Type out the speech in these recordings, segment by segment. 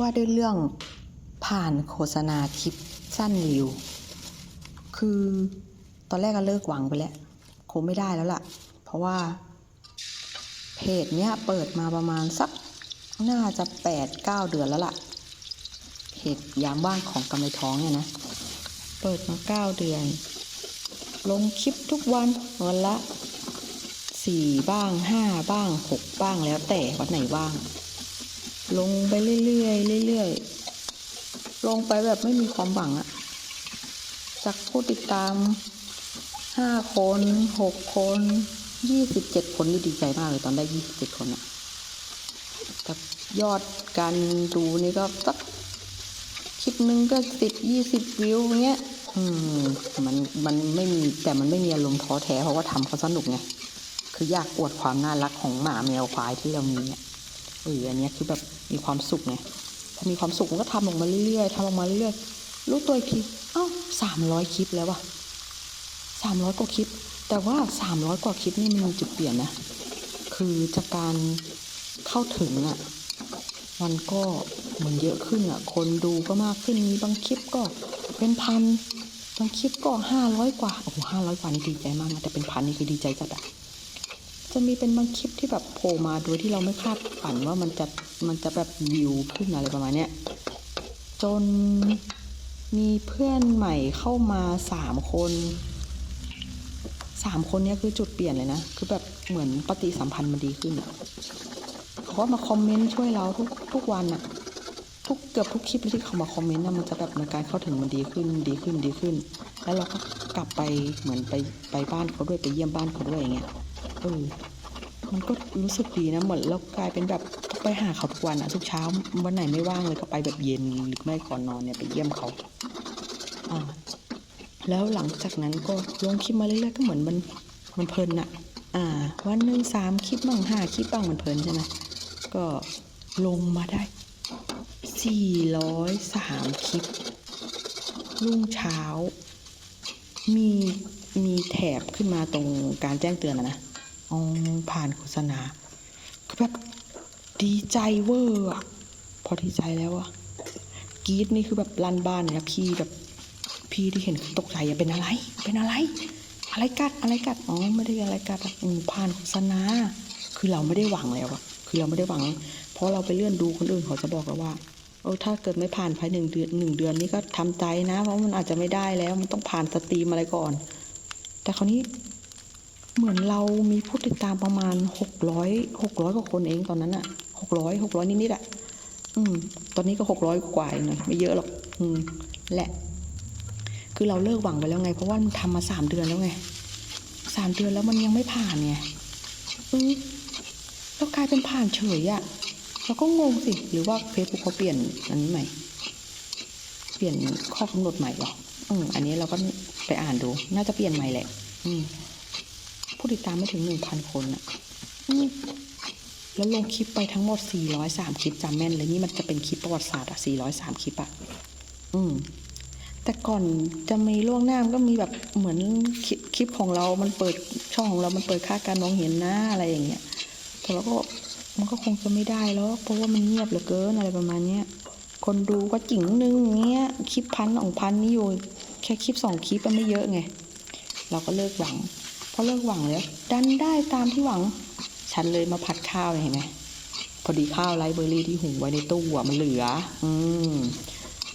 ว่าด้วยเรื่องผ่านโฆษณาคลิปสั้นรีวิวคือตอนแรกก็เลิกหวังไปแล้วคงไม่ได้แล้วล่ะ เพราะว่า เพจเนี้ยเปิดมาประมาณสักน่าจะแปดเก้าเดือนแล้วล่ะ เพจยามว่างของกำไรท้องเนี่ยนะ เปิดมาเก้าเดือน ลงคลิปทุกวันวันละสี่บ้างห้าบ้างหกบ้างแล้วแต่วันไหนว่าง ลงไปเรื่อยๆเรื่อยๆ ลงไปแบบไม่มีความหวังอะจากผู้ติดตามห้าคนหกคนยี่สิบเจ็ดคนนี่ดีใจมากเลยตอนได้ยี่สิบเจ็ดคนอะแต่ยอดการดูนี่ก็สักคลิปนึงก็สิบยี่สิบวิวเงี้ย อืมมันมันไม่มีแต่มันไม่มีอารมณ์ท้อแท้เพราะว่าทำเขาสนุกไง คืออยากอวดความน่ารักของหมาแมวควายที่เรามีเนี่ย เอออันนี้คือแบบมีความสุขไงพอมีความสุขมันก็ทำออกมาเรื่อยๆทำออกมาเรื่อยๆรู้ตัวอีกทีเอ้าสามร้อยคลิปแล้ววะสามร้อยกว่าคลิป แต่ว่าสามร้อยกว่าคลิปนี่มันมีจุดเปลี่ยนนะคือจากการเข้าถึงอะมันก็เหมันเยอะขึ้นอะ คนดูก็มากขึ้นมีบางคลิปก็เป็นพันบางคลิปก็ห้าร้อยกว่าโอ้โหห้าร้อยกว่านี่ดีใจมากนะแต่เป็นพันนี่คือดีใจจัดอะ จะมีเป็นบางคลิปที่แบบโผล่มาโดยที่เราไม่คาดฝันว่ามันจะมันจะแบบวิวขึ้นอะไรประมาณเนี้ยจนมีเพื่อนใหม่เข้ามาสามคนสามคนเนี้ยคือจุดเปลี่ยนเลยนะ คือแบบเหมือนปฏิสัมพันธ์มันดีขึ้นเขาก็มาคอมเมนต์ช่วยเราทุกทุกวันอะทุกเกือบทุกคลิปที่เขามาคอมเมนต์นะมันจะแบบในการเข้าถึงมันดีขึ้นดีขึ้นดีขึ้น แล้วเราก็กลับไปเหมือนไปไปบ้านเขาด้วยไปเยี่ยมบ้านเขาด้วยอย่างเงี้ย เออมันก็รู้สึกดีนะเหมือนเรากลายเป็นแบบไปหาเขาทุกวันอะทุกเช้าวันไหนไม่ว่างเลยก็ไปแบบเย็นหรือไม่ก่อนนอนเนี่ยไปเยี่ยมเขาอ่าแล้วหลังจากนั้นก็ลงคลิปมาเรื่อยๆก็เหมือนมันมันเพลินอะอ่า วันหนึ่งสามคลิปบ้างห้าคลิปบ้างมันเพลินใช่ไหมก็ลงมาได้สี่ร้อยสามคลิปรุ่งเช้า มีมีแถบขึ้นมาตรงการแจ้งเตือนนะ ผ่านโฆษณาคือแบบดีใจเวอร์อะพอดีใจแล้วอะกรีดนี่คือแบบลันบ้านเลยนะพี่แบบพี่ที่เห็นตกใจอะเป็นอะไร เป็นอะไร อะไรกัดอะไรกัดอ๋อไม่ได้อะไรกัดอะอืมผ่านโฆษณาคือเราไม่ได้หวังแล้วอะคือเราไม่ได้หวัง เพราะเราไปเลื่อนดูคนอื่นเขาจะบอกเราว่าเออถ้าเกิดไม่ผ่านภายหนึ่งเดือนหนึ่งเดือนนี้ก็ทำใจนะ เพราะมันอาจจะไม่ได้แล้วมันต้องผ่านสตรีมอะไรก่อน แต่คราวนี้ เหมือนเรามีผู้ติดตามประมาณหกร้อยหกร้อยกว่าคนเองตอนนั้นอะหกร้อยหกร้อยนิดๆอะอืม ตอนนี้ก็หกร้อยกว่าเองหน่อยไม่เยอะหรอก อืม และ คือเราเลิกหวังไปแล้วไง เพราะว่ามันทำมาสามเดือนแล้วไงสามเดือนแล้วมันยังไม่ผ่านไงอืมแล้วกลายเป็นผ่านเฉยอะเราก็งงสิ หรือว่าเฟซบุ๊กเขาเปลี่ยนอันนี้ใหม่ เปลี่ยนข้อกำหนดใหม่หรออืมอันนี้เราก็ไปอ่านดู น่าจะเปลี่ยนใหม่แหละ อืม ผู้ติดตามไม่ถึงหนึ่งพันคนอะแล้วลงคลิปไปทั้งหมด403คลิปจำแม่นเลยนี่มันจะเป็นคลิปประวัติศาสตร์อะ403คลิปอะอืม แต่ก่อนจะมีล่วงหน้ามันก็มีแบบเหมือนคลิปของเรา มันเปิดช่องของเรา มันเปิดค่าการมองเห็นหนะอะไรอย่างเงี้ย แต่เราก็มันก็คงจะไม่ได้แล้ว เพราะว่ามันเงียบเหลือเกินอะไรประมาณเนี้ยคนดูก็จิ๋งนึงอย่างเงี้ยคลิปพันสองพันนี่อยู่ แค่คลิปสองคลิปมันไม่เยอะไง เราก็เลิกหวัง พอเลิกหวังแล้วดันได้ตามที่หวัง ฉันเลยมาผัดข้าวเนี่ยเห็นไหมพอดีข้าวไรเบอร์รี่ที่หุงไว้ในตู้อะมันเหลือ อืม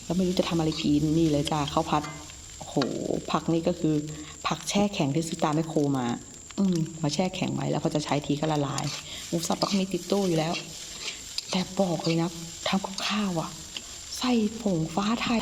แล้วไม่รู้จะทำอะไรกินนี่เลยจ้าข้าวผัดโหผักนี่ก็คือ ผักแช่แข็งที่ซื้อตามแมคโครมา อืมมาแช่แข็งไว้แล้วพอจะใช้ทีก็ละลายหมูสับก็มีติดตู้อยู่แล้ว แต่บอกเลยนะทำกับข้าวอะใส่ผงฟ้าไทย